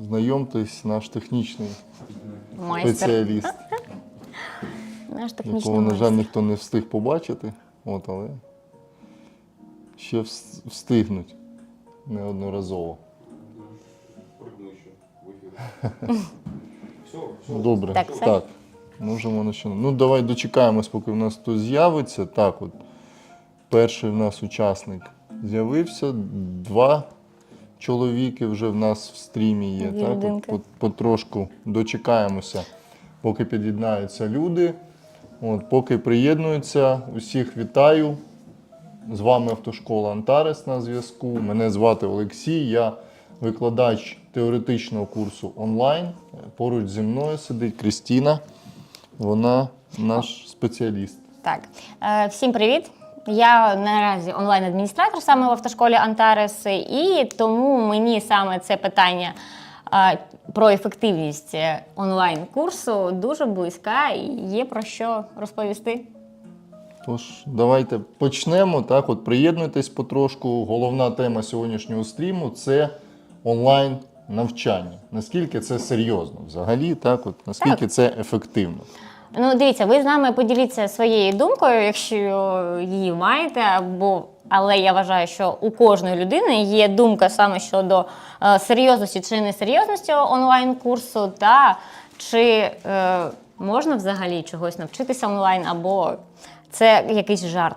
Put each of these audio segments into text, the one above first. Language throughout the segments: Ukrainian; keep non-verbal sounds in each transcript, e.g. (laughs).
Знайомтесь, наш технічний Майстер. спеціаліст, (laughs) Наш технічний якого, на жаль, ніхто не встиг побачити. От, але ще вс- встигнуть неодноразово. Прыгну еще в эфир. Все, все. Добре, Так, так. Можемо починати. Ну, давай дочекаємось, поки в нас хтось з'явиться. Так, от перший в нас учасник з'явився, два чоловіки вже в нас в стрімі є. Так, от, от, потрошку дочекаємося, поки під'єднаються люди. От, поки приєднуються, усіх вітаю. З вами автошкола Антарес на зв'язку. Мене звати Олексій. Я викладач теоретичного курсу онлайн. Поруч зі мною сидить Крістіна. Вона наш спеціаліст. Так, Е, всім привіт. Я наразі онлайн-адміністратор саме в автошколі Антарес, і тому мені саме це питання про ефективність е, онлайн-курсу дуже близька і є про що розповісти. Тож, давайте почнемо. Так, от приєднуйтесь потрошку. Головна тема сьогоднішнього стріму це онлайн навчання. Наскільки це серйозно взагалі, так, от, наскільки Так. це ефективно. Ну, дивіться, ви з нами поділіться своєю думкою, якщо її маєте, або але я вважаю, що у кожної людини є думка саме щодо е, серйозності чи несерйозності онлайн-курсу, та чи е, можна взагалі чогось навчитися онлайн, або це якийсь жарт.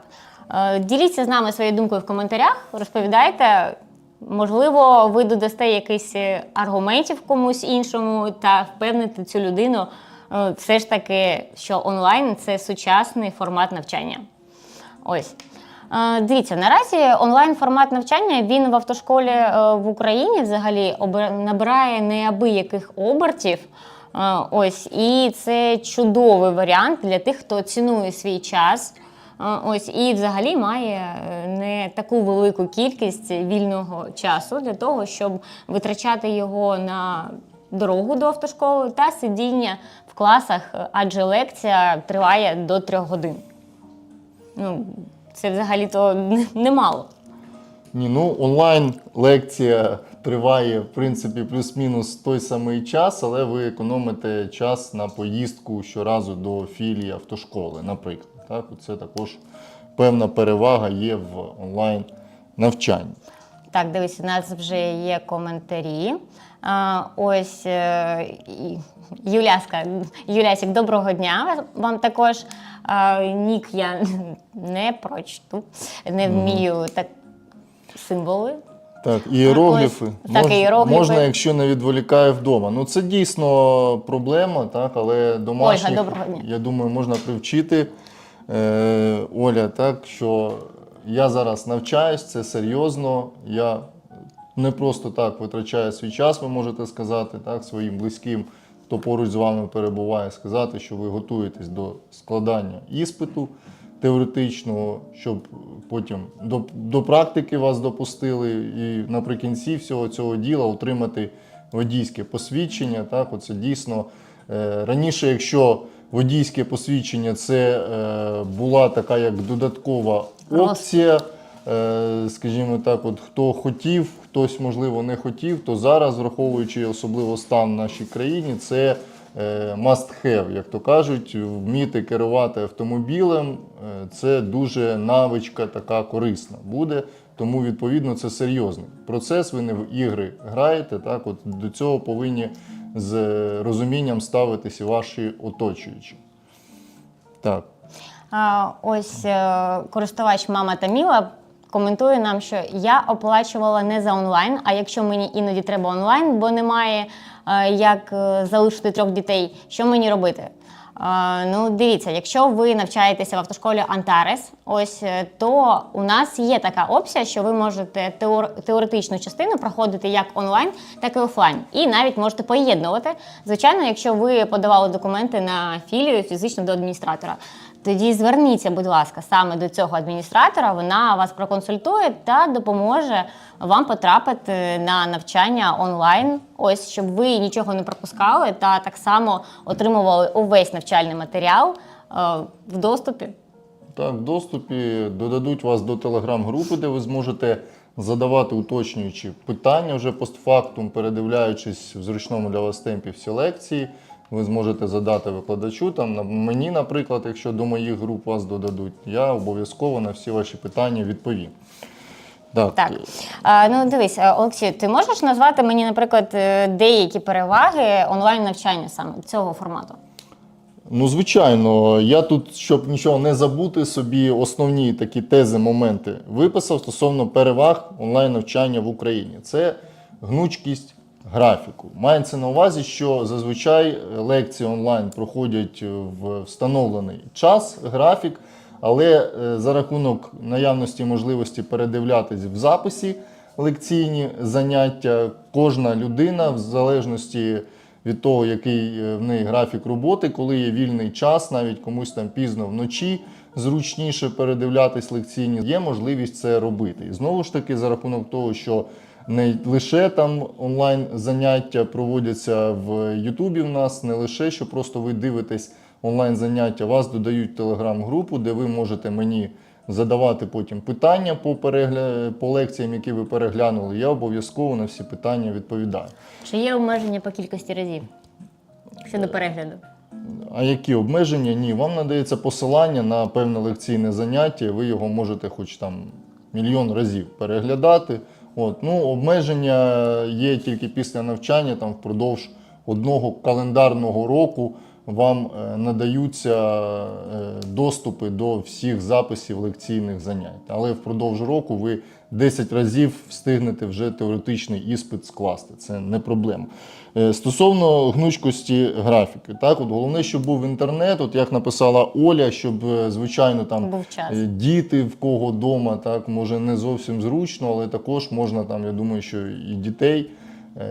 Е, діліться з нами своєю думкою в коментарях, розповідайте. Можливо, ви додасте якийсь е, аргументів комусь іншому та впевните цю людину все ж таки, що онлайн це сучасний формат навчання. Ось. Е, Дивіться, наразі онлайн формат навчання він в автошколі е, в Україні взагалі набирає неабияких обертів. Е, Ось, і це чудовий варіант для тих, хто цінує свій час. Е, Ось і взагалі має е, не таку велику кількість вільного часу для того, щоб витрачати його на дорогу до автошколи та сидіння класах, адже лекція триває до трьох годин. Ну, це взагалі-то немало. Ні, ну онлайн лекція триває в принципі плюс-мінус той самий час, але ви економите час на поїздку щоразу до філії автошколи, наприклад. Так, це також певна перевага є в онлайн навчанні. Так, дивись, у нас вже є коментарі. Ось е, Юляска, Юлясік, доброго дня вам також. Нік я не прочту, не вмію так символи. Так, іерогліфи. Ось, так, іерогліфи. можна, якщо не відволікає вдома. Ну це дійсно проблема, так, але домашніх, Ольга, я думаю, можна привчити. Е, Оля, так, що я зараз навчаюсь, це серйозно. Я не просто так витрачаю свій час, ви можете сказати, так, своїм близьким, хто поруч з вами перебуває, сказати, що ви готуєтесь до складання іспиту теоретичного, щоб потім до, до практики вас допустили, і наприкінці всього цього діла отримати водійське посвідчення. Так, оце дійсно е, раніше, якщо водійське посвідчення це е, була така як додаткова опція. Е, Скажімо так, от хто хотів, хтось можливо не хотів, то зараз, враховуючи особливо стан в нашій країні, це е, must have, як то кажуть, вміти керувати автомобілем. е, Це дуже навичка така корисна буде. Тому відповідно це серйозний процес. Ви не в ігри граєте. Так, от до цього повинні з розумінням ставитися ваші оточуючі. Так. А, ось користувач мама Таміла коментує нам, що я оплачувала не за онлайн, а якщо мені іноді треба онлайн, бо немає е, як е, залишити трьох дітей, що мені робити? Е, Ну, дивіться, якщо ви навчаєтеся в автошколі Антарес, ось то у нас є така опція, що ви можете теор- теоретичну частину проходити як онлайн, так і офлайн. І навіть можете поєднувати. Звичайно, якщо ви подавали документи на філію фізично до адміністратора. Тоді зверніться, будь ласка, саме до цього адміністратора. Вона вас проконсультує та допоможе вам потрапити на навчання онлайн. Ось щоб ви нічого не пропускали, та так само отримували увесь навчальний матеріал е, в доступі. Так, в доступі додадуть вас до телеграм-групи, де ви зможете задавати уточнюючі питання вже постфактум, передивляючись в зручному для вас темпі всі лекції. Ви зможете задати викладачу. Там мені, наприклад, якщо до моїх груп вас додадуть, я обов'язково на всі ваші питання відповім. Так, Так. А, ну дивись, е, Олексій, ти можеш назвати мені, наприклад, е, деякі переваги онлайн навчання саме цього формату? Ну, звичайно, я тут, щоб нічого не забути, собі основні такі тези, моменти виписав стосовно переваг онлайн-навчання в Україні. Це гнучкість графіку. Мається на увазі, що зазвичай лекції онлайн проходять в встановлений час, графік, але е, за рахунок наявності можливості передивлятись в записі лекційні заняття, кожна людина, в залежності від того, який е, в неї графік роботи, коли є вільний час, навіть комусь там пізно вночі зручніше передивлятись лекційні, є можливість це робити. І знову ж таки, за рахунок того, що не лише там онлайн заняття проводяться в Ютубі в нас, не лише що просто ви дивитесь онлайн заняття, вас додають телеграм-групу, де ви можете мені задавати потім питання по, перегля... по лекціям, які ви переглянули. Я обов'язково на всі питання відповідаю. Чи є обмеження по кількості разів щодо перегляду? А які обмеження? Ні, вам надається посилання на певне лекційне заняття, ви його можете хоч там мільйон разів переглядати. От. Ну, обмеження є тільки після навчання, там впродовж одного календарного року вам е, надаються е, доступи до всіх записів лекційних занять. Але впродовж року ви 10 разів встигнете вже теоретичний іспит скласти. Це не проблема. Е, Стосовно гнучкості графіки, так, от головне, щоб був інтернет, от як написала Оля, щоб, е, звичайно, там е, діти в кого вдома, так, може не зовсім зручно, але також можна там, я думаю, що і дітей,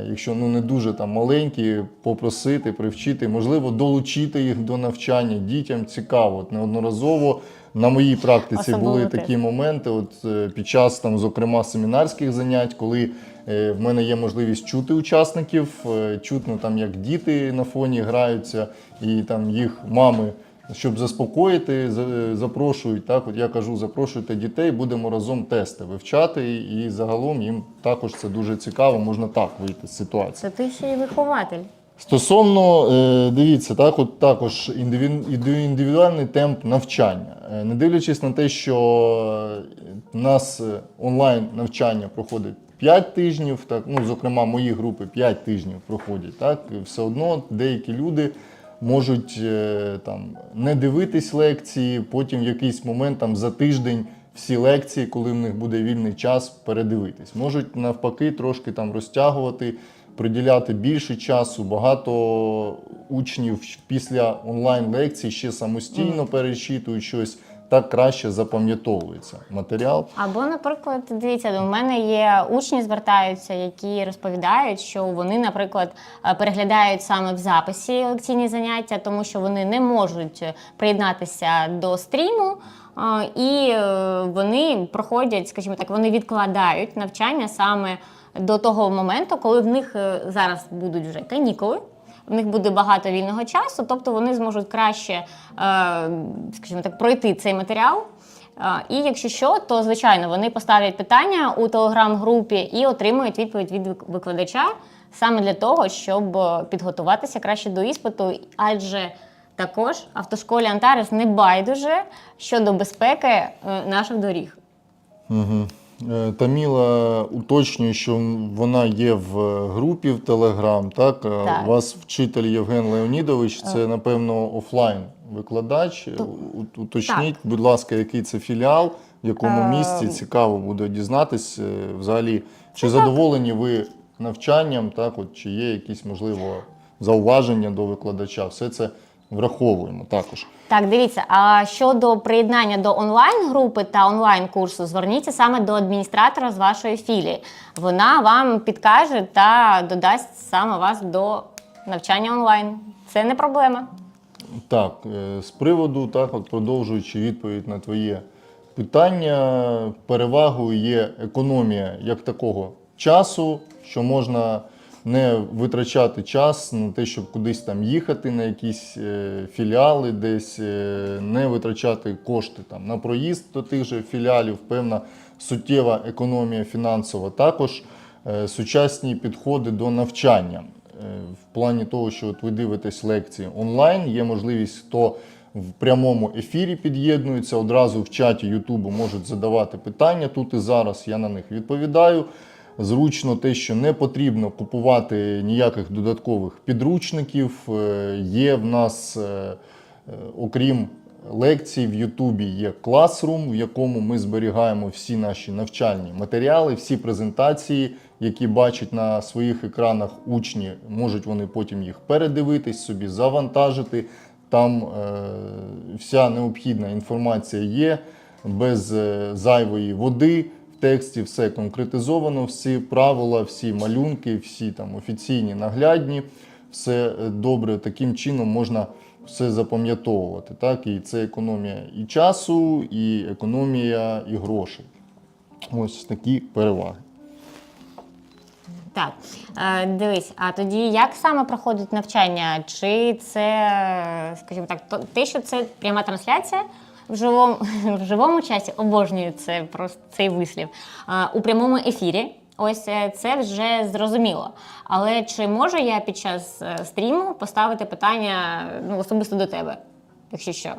якщо ну не дуже там маленькі, попросити, привчити, можливо, долучити їх до навчання. Дітям цікаво. От неодноразово на моїй практиці Особливо були такі моменти, от е, під час там, зокрема, семінарських занять, коли е, в мене є можливість чути учасників, е, чутно там, як діти на фоні граються, і там їх мами. Щоб заспокоїти, за- запрошують. Так, от я кажу, запрошуйте дітей, будемо разом тести вивчати, і загалом їм також це дуже цікаво, можна так вийти з ситуації. Це ти ще й вихователь. Стосовно, е, дивіться, так, от також індивідуальний темп навчання. Е, Не дивлячись на те, що е, у нас онлайн навчання проходить 5 тижнів, так, ну, зокрема, мої групи 5 тижнів проходять, так, все одно деякі люди можуть там, не дивитись лекції, потім в якийсь момент там, за тиждень всі лекції, коли в них буде вільний час, передивитись. Можуть навпаки трошки там розтягувати приділяти більше часу. Багато учнів після онлайн-лекцій ще самостійно перечитують щось, так краще запам'ятовується матеріал. Або, наприклад, дивіться, у мене є учні звертаються, які розповідають, що вони, наприклад, е, переглядають саме в записі лекційні заняття, тому що вони не можуть приєднатися до стріму. е, І е, вони проходять, скажімо так, вони відкладають навчання саме до того моменту, коли в них е, зараз будуть вже канікули. В них буде багато вільного часу, тобто вони зможуть краще, е, скажімо так, пройти цей матеріал. Е, І якщо що, то звичайно вони поставлять питання у телеграм-групі і отримують відповідь від викладача саме для того, щоб підготуватися краще до іспиту, адже також автошколі Антарес не байдуже щодо безпеки наших доріг. Угу. Таміла уточнює, що вона є в групі в Телеграм. Так? Е, Так. у вас вчитель Євген Леонідович, це напевно офлайн викладач. Уточніть, будь ласка, який це філіал, в якому Е, місці цікаво буде дізнатись. е, Взагалі, чи задоволені ви навчанням, так? От, чи є якісь можливо зауваження до викладача? Все це враховуємо також. Так, дивіться. А щодо приєднання до онлайн-групи та онлайн-курсу, зверніться саме до адміністратора з вашої філії. Вона вам підкаже та додасть саме вас до навчання онлайн. Це не проблема. Так, е, з приводу, так, от продовжуючи відповідь на твоє питання, перевагою є економія як такого часу, що можна не витрачати час на те, щоб кудись там їхати, на якісь е, філіали, десь е, не витрачати кошти там на проїзд до тих же філіалів, певна суттєва економія фінансова. Також е, сучасні підходи до навчання. В плані того, що от ви дивитесь лекції онлайн, є можливість, хто в прямому ефірі під'єднується, одразу в чаті Ютубу можуть задавати питання. Тут і зараз я на них відповідаю. Зручно те, що не потрібно купувати ніяких додаткових підручників. Е, Є в нас, е, е, окрім лекцій, в Ютубі є Classroom, в якому ми зберігаємо всі наші навчальні матеріали, всі презентації, які бачать на своїх екранах учні, можуть вони потім їх передивитись, собі завантажити. Там е, вся необхідна інформація є без зайвої води. Тексті все конкретизовано, всі правила, всі малюнки, всі там офіційні, наглядні, все е, добре. Таким чином можна все запам'ятовувати. Так? І це економія і часу, і економія і грошей. Ось такі переваги. Так, е, дивись, а тоді як саме проходить навчання? Чи це, скажімо так, те, що це пряма трансляція в живому, (laughs) в живому часі, обожнюю це просто цей вислів. Е, У прямому ефірі. Ось е, це вже зрозуміло. Але чи можу я під час е, стріму поставити питання ну, особисто до тебе, якщо що?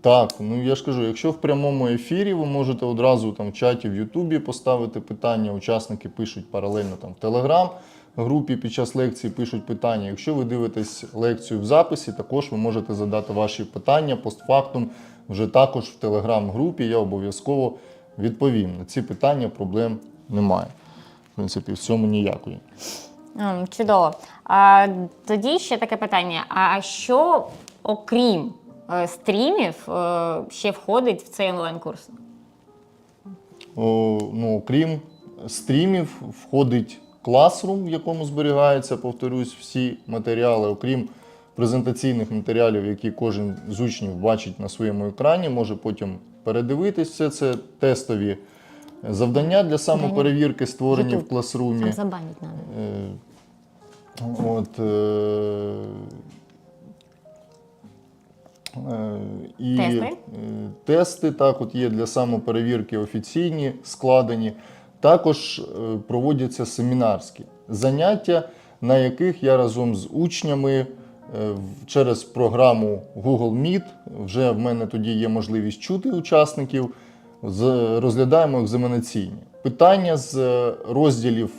Так, ну я ж кажу, якщо в прямому ефірі ви можете одразу там в чаті в Ютубі поставити питання, учасники пишуть паралельно там в Телеграм групі під час лекції пишуть питання. Якщо ви дивитесь лекцію в записі, також ви можете задати ваші питання постфактум вже також в Телеграм-групі. Я обов'язково відповім. На ці питання проблем немає. В принципі, в цьому ніякої. Чудово. А, тоді ще таке питання: а що окрім е, стрімів е, ще входить в цей онлайн-курс? Ну, окрім стрімів, входить Classroom, в якому зберігаються, повторюсь, всі матеріали, окрім презентаційних матеріалів, які кожен з учнів бачить на своєму екрані, може потім передивитись все це тестові завдання для самоперевірки, створені в. Там забанить треба. От, е, е, і Тести? е, тести так, от є для самоперевірки офіційні, складені. Також е, проводяться семінарські заняття, на яких я разом з учнями е, через програму Google Meet, вже в мене тоді є можливість чути учасників, розглядаємо екзаменаційні питання з е, розділів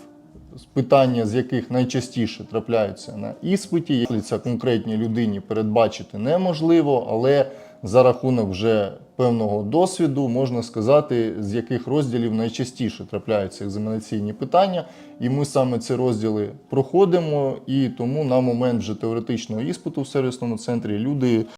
питання, з яких найчастіше трапляються на іспиті. Конкретній людині передбачити неможливо, але за рахунок вже певного досвіду можна сказати, з яких розділів найчастіше трапляються екзаменаційні питання. І ми саме ці розділи проходимо, і тому на момент вже теоретичного іспиту в сервісному центрі люди